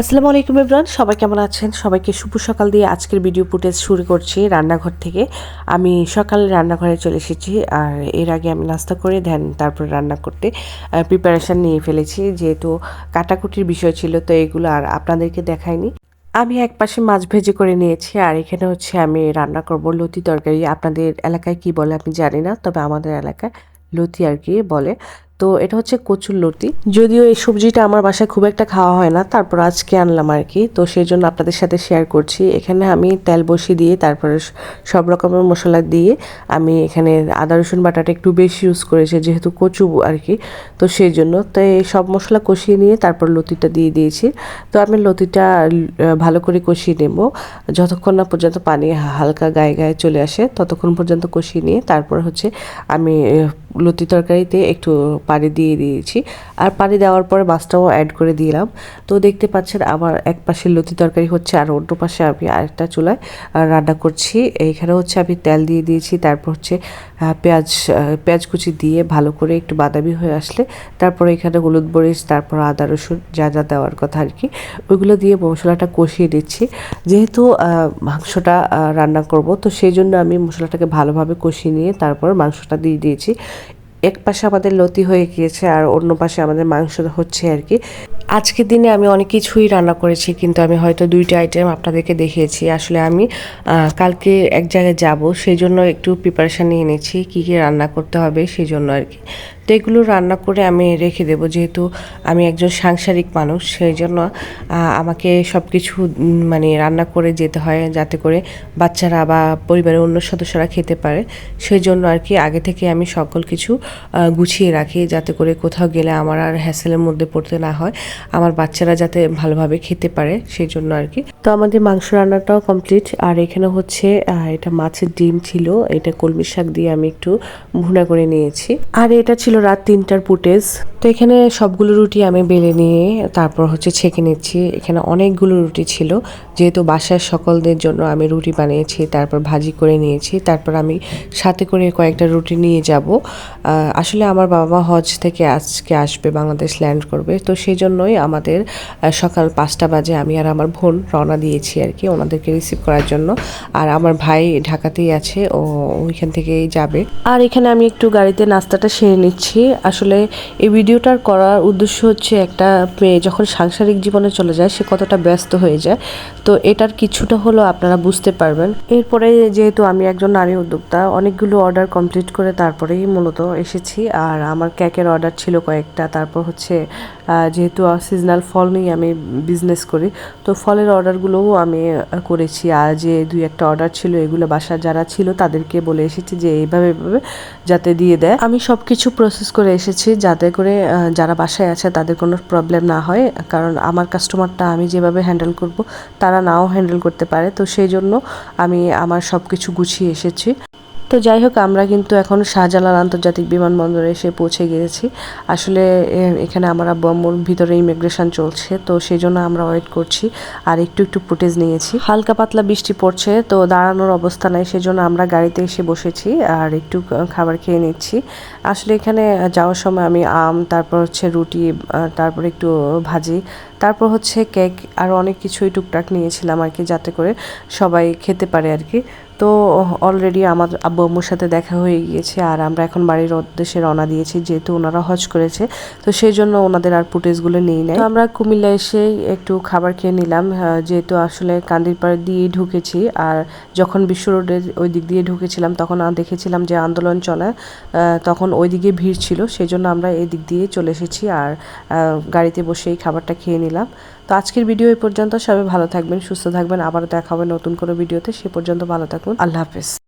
আসসালামু আলাইকুম ইমরান সবাই কেমন আছেন? সবাইকে শুভ সকাল দিয়ে আজকের ভিডিও ফুটেজ শুরু করছি রান্নাঘর থেকে। আমি সকালে রান্নাঘরে চলে এসেছি, আর এর আগে আমি নাস্তা করে দেন তারপর রান্না করতে প্রিপারেশান নিয়ে ফেলেছি। যেহেতু কাটাকুটির বিষয় ছিল, তো এগুলো আর আপনাদেরকে দেখাইনি। আমি এক পাশে মাছ ভেজে করে নিয়েছি, আর এখানে হচ্ছে আমি রান্না করব লতি তরকারি। আপনাদের এলাকায় কি বলে আমি জানি না, তবে আমাদের এলাকায় লতি আর কি বলে। তো এটা হচ্ছে কচুর লতি। যদিও এই সবজিটা আমার বাসায় খুব একটা খাওয়া হয় না, তারপর আজকে আনলাম আর কি। তো সেই জন্য আপনাদের সাথে শেয়ার করছি। এখানে আমি তেল বসিয়ে দিয়ে, তারপরে সব রকমের মশলা দিয়ে আমি এখানে আদা, রসুন বাটাটা একটু বেশি ইউজ করেছি, যেহেতু কচু আর কি। তো সেই জন্য তো এই সব মশলা কষিয়ে নিয়ে তারপর লতিটা দিয়ে দিয়েছি। তো আমি লতিটা ভালো করে কষিয়ে নেব। যতক্ষণ না পর্যন্ত পানি হালকা গায়ে গায়ে চলে আসে, ততক্ষণ পর্যন্ত কষিয়ে নিয়ে তারপর হচ্ছে আমি লতি তরকারিতে একটু পানি দিয়ে দিয়েছি। আর পানি দেওয়ার পরে মাছটাও অ্যাড করে দিলাম। তো দেখতে পাচ্ছেন আমার এক পাশে লতি তরকারি হচ্ছে আর অন্য পাশে আমি আরেকটা চুলায় রান্না করছি। এইখানে হচ্ছে আমি তেল দিয়ে দিয়েছি, তারপর হচ্ছে পেঁয়াজ পেঁয়াজ কুচি দিয়ে ভালো করে একটু বাদামি হয়ে আসলে, তারপর এখানে হলুদ মরিচ, তারপর আদা, রসুন, যা যা দেওয়ার কথা আর কি, ওইগুলো দিয়ে মশলাটা কষিয়ে দিচ্ছি যেহেতু মাংসটা রান্না করব, তো সেই জন্য আমি মশলাটাকে ভালোভাবে কষিয়ে নিয়ে তারপর মাংসটা দিয়ে দিয়েছি। এক পাশে আমাদের লতি হয়ে গিয়েছে আর অন্য পাশে আমাদের মাংস হচ্ছে আর কি। আজকের দিনে আমি অনেক কিছুই রান্না করেছি, কিন্তু আমি হয়তো দুইটা আইটেম আপনাদেরকে দেখিয়েছি। আসলে আমি কালকে এক জায়গায় যাব, সেই জন্য একটু প্রিপারেশান নিয়ে এনেছি কী কী রান্না করতে হবে, সেই জন্য আর কি। তো এগুলো রান্না করে আমি রেখে দেবো, যেহেতু আমি একজন সাংসারিক মানুষ, সেই জন্য আমাকে সব কিছু মানে রান্না করে যেতে হয়, যাতে করে বাচ্চারা বা পরিবারের অন্য সদস্যরা খেতে পারে। সেই জন্য আর কি আগে থেকে আমি সকল কিছু গুছিয়ে রাখি, যাতে করে কোথাও গেলে আমার আর হ্যাসেলের মধ্যে পড়তে না হয়। আমার বাচ্চারা যাতে ভালোভাবে খেতে পারে, সেই জন্য আর কি। তো আমাদের মাংস রান্নাটাও কমপ্লিট আর এখানে হচ্ছে এটা মাছের ডিম ছিল, এটা কলমি শাক দিয়ে আমি একটু ভুনা করে নিয়েছি। আর এটা ছিল রাত তিনটার ফুটেজ। তো এখানে সবগুলো রুটি আমি বেলে নিয়ে তারপর হচ্ছে ছেঁকে নিচ্ছি। এখানে অনেকগুলো রুটি ছিল। যেহেতু বাসার সকলদের জন্য আমি রুটি বানিয়েছি, তারপর ভাজি করে নিয়েছি, তারপর আমি সাথে করে কয়েকটা রুটি নিয়ে যাব। আসলে আমার বাবা মা হজ থেকে আজকে আসবে, বাংলাদেশ ল্যান্ড করবে। তো সেই জন্যই আমাদের সকাল পাঁচটা বাজে আমি আর আমার বোন রওনা দিয়েছি আর কি ওনাদেরকে রিসিভ করার জন্য। আর আমার ভাই ঢাকাতেই আছে, ও ওইখান থেকেই যাবে। আর এখানে আমি একটু গাড়িতে নাস্তাটা সেরে নিচ্ছি। আসলে এই ভিডিওটার করার উদ্দেশ্য হচ্ছে একটা মেয়ে যখন সাংসারিক জীবনে চলে যায়, সে কতটা ব্যস্ত হয়ে যায়। তো এটার কিছুটা হলো আপনারা বুঝতে পারবেন। এরপরে যেহেতু আমি একজন নারী উদ্যোক্তা, অনেকগুলো অর্ডার কমপ্লিট করে তারপরেই মূলত এসেছি। আর আমার ক্যাকের অর্ডার ছিল কয়েকটা, তারপর হচ্ছে যেহেতু সিজনাল ফল নিয়ে আমি বিজনেস করি, তো ফলের অর্ডারগুলোও আমি করেছি। আর যে দুই একটা অর্ডার ছিল, এগুলো বাসার যারা ছিল তাদেরকে বলে এসেছি যে এইভাবে এইভাবে যাতে দিয়ে দেয়। আমি সব কিছু প্রসেস করে এসেছি যাতে করে যারা বাসায় আছে তাদের কোনো প্রবলেম না হয়। কারণ আমার কাস্টমারটা আমি যেভাবে হ্যান্ডেল করব, তারা নাও হ্যান্ডেল করতে পারে। তো সেই জন্য আমি আমার সব কিছু গুছিয়ে এসেছি। তো যাই হোক, আমরা কিন্তু এখন শাহজালাল আন্তর্জাতিক বিমানবন্দরে এসে পৌঁছে গিয়েছি। আসলে এখানে আমার আম্মুর ভিতরে ইমিগ্রেশন চলছে, তো সেই জন্য আমরা ওয়েট করছি আর একটু একটু ফুটেজ নিয়েছি। হালকা পাতলা বৃষ্টি পড়ছে, তো দাঁড়ানোর অবস্থা নাই, সেজন্য আমরা গাড়িতে এসে বসেছি আর একটু খাবার খেয়ে নিচ্ছি। আসলে এখানে যাওয়ার সময় আমি আম, তারপর হচ্ছে রুটি তারপর একটু ভাজি, তারপর হচ্ছে কেক আর অনেক কিছুই টুকটাক নিয়েছিলাম আর কি, যাতে করে সবাই খেতে পারে আর কি। তো অলরেডি আমার আব্বু আম্মুর সাথে দেখা হয়ে গিয়েছে আর আমরা এখন বাড়ির উদ্দেশ্যে রওনা দিয়েছি, যেহেতু ওনারা হজ করেছে। তো সেই জন্য ওনাদের আর ফুটেজগুলো নেই নাই। আমরা কুমিল্লা এসে একটু খাবার খেয়ে নিলাম। যেহেতু আসলে কান্দিরপাড় দিয়েই ঢুকেছি আর যখন বিশ্ব রোডের ওই দিক দিয়ে ঢুকেছিলাম, তখন দেখেছিলাম যে আন্দোলন চলে। তখন ওই দিকে ভিড় ছিল, সেই জন্য আমরা এই দিক দিয়ে চলে এসেছি আর গাড়িতে বসেই খাবারটা খেয়ে নিলাম। তো আজকের ভিডিও এই পর্যন্ত। সবাই ভালো থাকবেন, সুস্থ থাকবেন। আবার দেখা হবে নতুন কোনো ভিডিওতে। সে পর্যন্ত ভালো থাকুন। আল্লাহ হাফেজ।